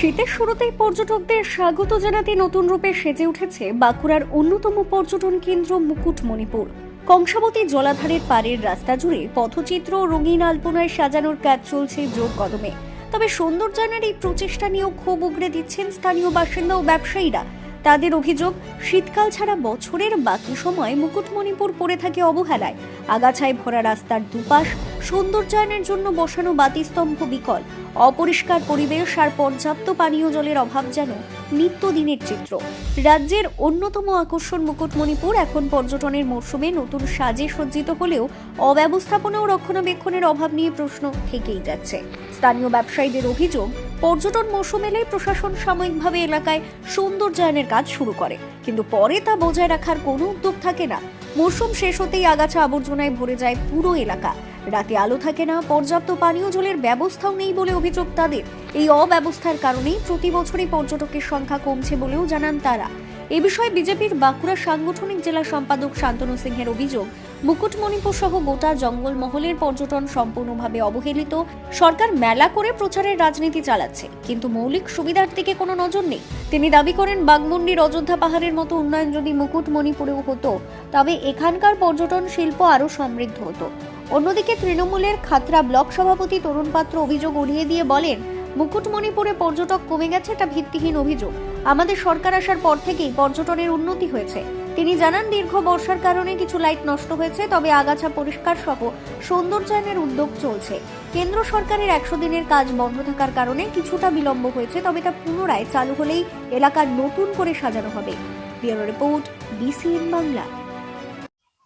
শীতের শুরুতেই পর্যটকদের স্বাগত জানাতে নতুন রূপে সেজে উঠেছে বাঁকুড়ার অন্যতম পর্যটন কেন্দ্র মুকুটমণিপুর। কংসাবতী জলাধারের পাড়ের রাস্তা জুড়ে পথচিত্র রঙিন আলপনায় সাজানোর কাজ চলছে জোর কদমে। তবে সৌন্দর্যায়নের এই প্রচেষ্টা নিয়েও ক্ষোভ উগড়ে দিচ্ছেন স্থানীয় বাসিন্দা ও ব্যবসায়ীরা। তাদের অভিযোগ, শীতকাল ছাড়া বছরের বাকি সময় মুকুটমণিপুর পড়ে থাকে অবহেলায়। আগাছায় ভরা রাস্তার দুপাশ সৌন্দর্যায়নের জন্য বসানো বাতিস্তম্ভ বিকল। অপরিষ্কার পরিবেশ আর পর্যাপ্ত পানীয় জলের অভাব যেন নিত্যদিনের চিত্র। রাজ্যের অন্যতম আকর্ষণ মুকুটমণিপুর এখন পর্যটনের মরশুমে নতুন সাজে সজ্জিত হলেও অব্যবস্থাপনা ও রক্ষণাবেক্ষণের অভাব নিয়ে প্রশ্ন থেকেই যাচ্ছে। স্থানীয় ব্যবসায়ীদের অভিযোগ, পর্যটন মৌসুম এলেই প্রশাসন সাময়িকভাবে এলাকায় সৌন্দর্যায়নের কাজ শুরু করে। কিন্তু পরে তা বজায় রাখার কোনো উদ্যোগ থাকে না। মরশুম শেষ হতেই আগাছা আবর্জনায় ভরে যায় পুরো এলাকা। রাতে আলো থাকে না, পর্যাপ্ত পানীয় জলের ব্যবস্থাও নেই বলে অভিযোগ তাদের। এই অব্যবস্থার কারণেই প্রতি বছরই পর্যটকের সংখ্যা কমছে বলেও জানান তারা। এ বিষয়ে বিজেপির বাঁকুড়া সাংগঠনিক জেলা সম্পাদক শান্তনু সিংহের অভিযোগ, মুকুটমণিপুর সহ গোটা জঙ্গলমহলের পর্যটন সম্পূর্ণভাবে অবহেলিত। সরকার মেলা করে প্রচারের রাজনীতি চালাচ্ছে, কিন্তু মৌলিক সুবিধার দিকে কোনো নজর নেই। তিনি দাবি করেন বাগমুন্ডির অযোধ্যা পাহাড়ের মতো উন্নয়ন যদি মুকুটমণিপুরেও হতো, তবে এখানকার পর্যটন শিল্প আরও সমৃদ্ধ হতো। অন্যদিকে তৃণমূলের খাতরা ব্লক সভাপতি তরুণ পাত্র অভিযোগ উড়িয়ে দিয়ে বলেন, মুকুটমণিপুরে পর্যটক কমে গেছে এটা ভিত্তিহীন অভিযোগ। আমাদের সরকার আসার পর থেকেই পর্যটনের উন্নতি হয়েছে। তিনি জানান, দীর্ঘ বর্ষার কারণে কিছু লাইট নষ্ট হয়েছে, তবে আগাছা পরিষ্কার সহ সৌন্দর্যায়নের উদ্যোগ চলছে। কেন্দ্র সরকারের একশো দিনের কাজ বন্ধ থাকার কারণে কিছুটা বিলম্ব হয়েছে, তবে তা পুনরায় চালু হলেই এলাকা নতুন করে সাজানো হবে। Bureau report, BCN Bangla.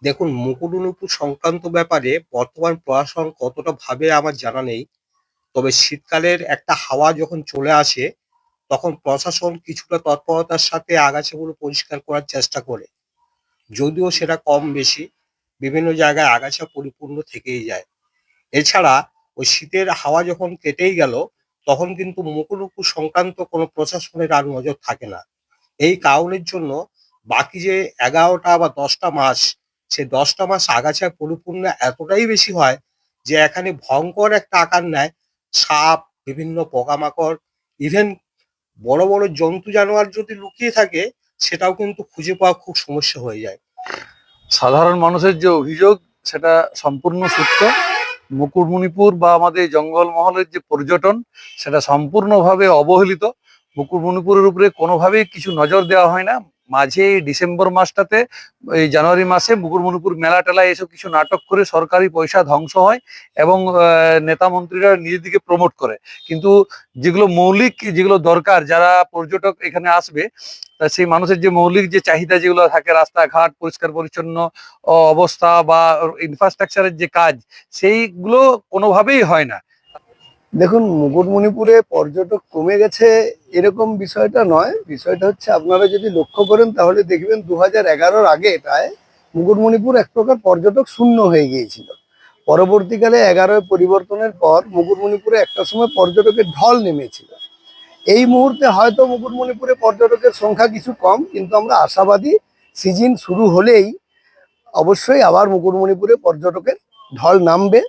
দেখুন, মুকুটমণিপুর সংক্রান্ত ব্যাপারে বর্তমান প্রশাসন কতটা ভাবে আমার জানা নেই। তবে শীতকালের একটা হাওয়া যখন চলে আসে, তখন প্রশাসন কিছুটা তৎপরতার সাথে আগাছাগুলো পরিষ্কার করার চেষ্টা করে। যদিও সেটা কম বেশি, বিভিন্ন জায়গায় আগাছা পরিপূর্ণ থেকেই যায়। এছাড়া ওই শীতের হাওয়া যখন কেটেই গেল, তখন কিন্তু মুকুটমণিপুর সংক্রান্ত কোনো প্রশাসনের আর নজর থাকে না। এই কারণের জন্য বাকি যে এগারোটা বা দশটা মাস সে দশটা মাস আগাছায় পরিপূর্ণ এতটাই বেশি হয় যে এখানে ভয়ঙ্কর একটা আকার নেয়। সাপ, বিভিন্ন পোকামাকড় ইভেন বড় বড় জন্তু জানোয়ার যদি লুকিয়ে থাকে, সেটাও কিন্তু খুঁজে পাওয়া খুব সমস্যা হয়ে যায়। সাধারণ মানুষের যে অভিযোগ, সেটা সম্পূর্ণ সত্য। মুকুটমণিপুর বা আমাদের জঙ্গলমহলের যে পর্যটন, সেটা সম্পূর্ণভাবে অবহেলিত। মুকুটমণিপুরের উপরে কোনোভাবেই কিছু নজর দেওয়া হয় না। মাঝে ডিসেম্বর মাসটাতে, এই জানুয়ারি মাসে মুকুটমণিপুর মেলা টেলা এসব কিছু নাটক করে সরকারি পয়সা ধ্বংস হয় এবং নেতা মন্ত্রীরা নিজের দিকে প্রমোট করে। কিন্তু যেগুলো মৌলিক যেগুলো দরকার, যারা পর্যটক এখানে আসবে সেই মানুষের যে মৌলিক যে চাহিদা যেগুলো থাকে, রাস্তাঘাট, পরিষ্কার পরিচ্ছন্ন অবস্থা বা ইনফ্রাস্ট্রাকচারের যে কাজ, সেইগুলো কোনোভাবেই হয় না। দেখুন, মুকুটমণিপুরে পর্যটক কমে গেছে এরকম বিষয়টা নয়। বিষয়টা হচ্ছে আপনারা যদি লক্ষ্য করেন, তাহলে দেখবেন দু হাজার আগে এটায় মুকুটমণিপুর এক প্রকার পর্যটক শূন্য হয়ে গিয়েছিল। পরবর্তীকালে এগারোয় পরিবর্তনের পর মুকুটমণিপুরে একটা সময় পর্যটকের ঢল নেমেছিল। এই মুহূর্তে হয়তো মুকুটমণিপুরে পর্যটকের সংখ্যা কিছু কম, কিন্তু আমরা আশাবাদী সিজন শুরু হলেই অবশ্যই আবার মুকুটমণিপুরে পর্যটকের ঢল নামবে।